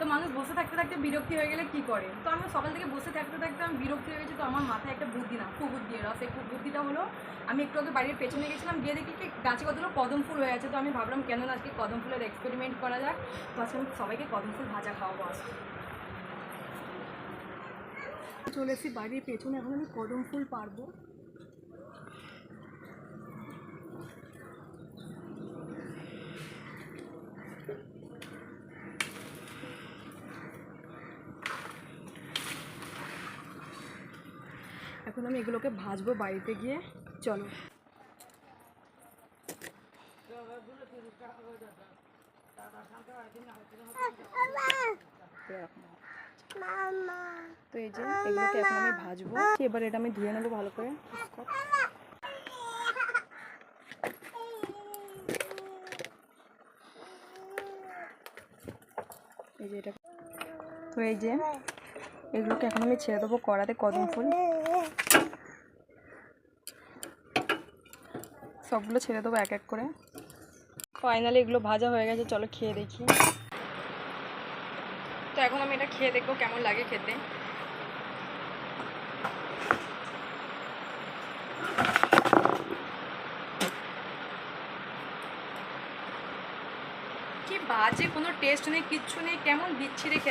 তো মানুষ বসে থাকতে থাকতে বিরক্তি হয়ে গেলে কি করে? তো আমি সকাল থেকে বসে থাকতে থাকতে আমি বিরক্তি হয়ে গেছি, তো আমার মাথায় একটা বুদ্ধি না, খুব কুবুদ্ধি এলো। সেই বুদ্ধিটা হলো, আমি একটু আগে বাড়ির পেছনে গেছিলাম, গিয়ে দেখি কি গাছে কতগুলো কদম ফুল হয়ে আছে। তো আমি ভাবলাম, কেন না আজকে কদম ফুলের এক্সপেরিমেন্ট করা যাক। তো আজকে আমি সবাইকে কদম ফুল ভাজা খাওয়াবো আজকে। চলে এসেছি বাড়ির পেছনে, এখন আমি কদম ফুল পারব। এখন আমি এগুলোকে ভাজবো বাড়িতে গিয়ে চলো। তো এই যে এগুলোকে এখন আমি ভাজবো। এবার এটা আমি ধুয়ে নেব ভালো করে। এই যে এটা। তো এই যে এগুলোকে এখন আমি ছেড়ে দেবো কড়াতে কদম ফুল। সবগুলো ছেড়ে দেবো এক এক করে। ফাইনালি এগুলো ভাজা হয়ে গেছে, চলো খেয়ে দেখি। তো এখন আমি এটা খেয়ে দেখব কেমন লাগে খেতে। কি বাজে, কোনো টেস্ট নেই, কিচ্ছু নেই, কেমন বিচ্ছিরে খেতে।